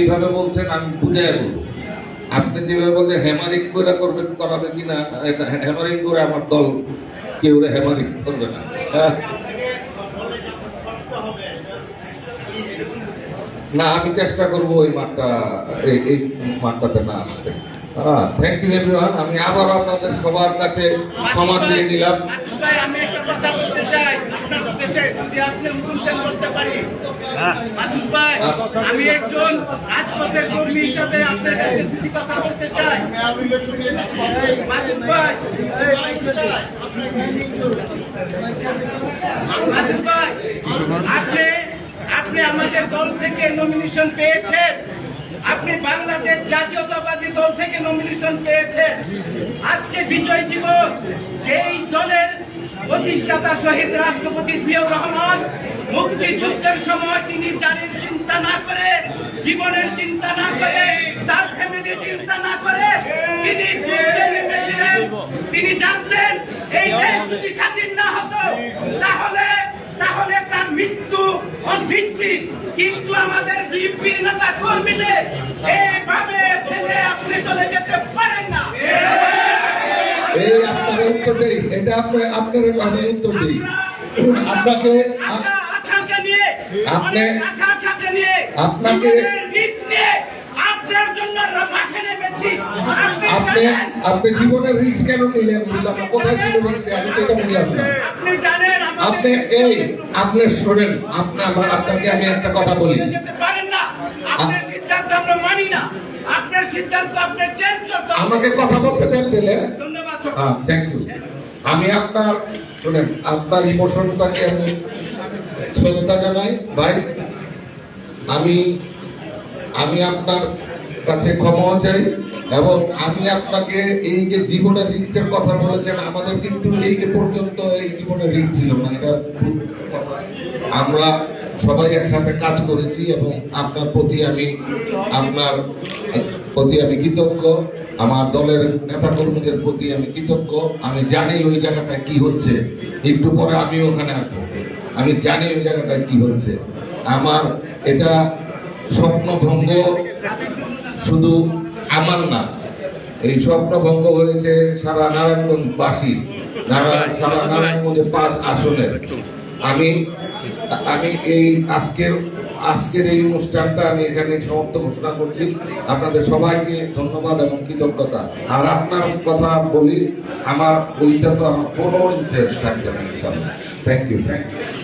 এইভাবে বলছেন, আমি বুঝাই বলব। আপনি যেভাবে বলছেন হ্যামারিং করে করবেন, করাবে কিনা হ্যামারিং করে আমার দল কেউ হ্যামারিং করবে না। না, আমি চেষ্টা করব ওই মাঠটা এই মাঠটাতে না আসতে। থ্যাংক ইউ এভরিওয়ান আমি আবার আপনাদের সবার কাছে ক্ষমা দিয়ে নিলাম। ভাই, আমি একটা কথা বলতে চাই। আপনার দেশে যদি আপনি পারি। মাসুদ ভাই আমি একজন রাজপথের কর্মী হিসাবে আপনার কাছে কিছু কথা বলতে চাই। ভাই ভাই আপনি আপনি আমাদের দল থেকে নমিনেশন পেয়েছেন। আপনি বাংলাদেশ জাতীয়তাবাদী দল থেকে নমিনেশন পেয়েছেন। আজকে বিজয় দিবস। যেই দলের প্রতিষ্ঠাতা শহীদ রাষ্ট্রপতি জিয়াউর রহমান, মুক্তিযুদ্ধের সময় তিনি জাতির চিন্তা না করে, জীবনের চিন্তা না করে, তার ফ্যামিলির চিন্তা না করে, তিনি যুদ্ধে নেমেছিলেন। তিনি জানতেন, এই দেশ যদি স্বাধীন না হতো, তাহলে মৃত্যু অনিশ্চিত কিন্তু আমাদের বিএনপির নেতা কর্মীদের এইভাবে ফেলে আপনি চলে যেতে পারেন না। এই আপনার উত্তর দেই এটা আপনার আপনার আমি উত্তর দিই আপনাকে আপনি- আপনাকে- জীবনের risk আপনার জন্য আমরা মাঠে নেমেছি। আপনি আপনি জীবনের রিস্ক কেন নিলেন? বুঝলাম না কোথায় ছিল রিস্ক আমি তো এটা বুঝলাম না আপনি জানেন আপনি এই আপনি শোনেন আপনি আমার আপনাকে আমি একটা কথা বলি। না আপনার সিদ্ধান্ত আমরা মানি না। আপনার সিদ্ধান্ত আপনি চেঞ্জ করতে আমাকে কথা বলতে দেন দিলে। ধন্যবাদ হ্যাঁ থ্যাংক ইউ আমি আপনার শুনেন আপনার ইমোশনটাকে আমি শ্রদ্ধা জানাই। ভাই আমি আমি আপনার কাছে ক্ষমা চাই এবং আমি আপনাকে এই যে জীবনের রিক্সের কথা বলেছেন আমাদের কিন্তু এই যে পর্যন্ত এই জীবনের রিক্স ছিল না, এটা আমরা সবাই একসাথে কাজ করেছি এবং আপনার প্রতি আমি, আপনার প্রতি আমি কৃতজ্ঞ, আমার দলের নেতা কর্মীদের প্রতি আমি কৃতজ্ঞ। আমি জানি ওই জায়গাটায় কি হচ্ছে, একটু পরে আমি ওখানে আসব। আমি জানি ওই জায়গাটায় কি হচ্ছে। আমার এটা স্বপ্ন ভঙ্গ শুধু আমার না এই স্বপ্ন ভঙ্গ হয়েছে সারা নারায়ণগঞ্জ বাসী নারায়ণ সারা নারায়ণগঞ্জের পাঁচ আসনের আমি আমি এই আজকের আজকের এই অনুষ্ঠানটা আমি এখানে সমাপ্ত ঘোষণা করছি। আপনাদের সবাইকে ধন্যবাদ এবং কৃতজ্ঞতা। আর আপনার কথা বলি আমার ওইটা তো আমার কোনো ইন্টারেস্ট থাকবে না থ্যাংক ইউ থ্যাংক ইউ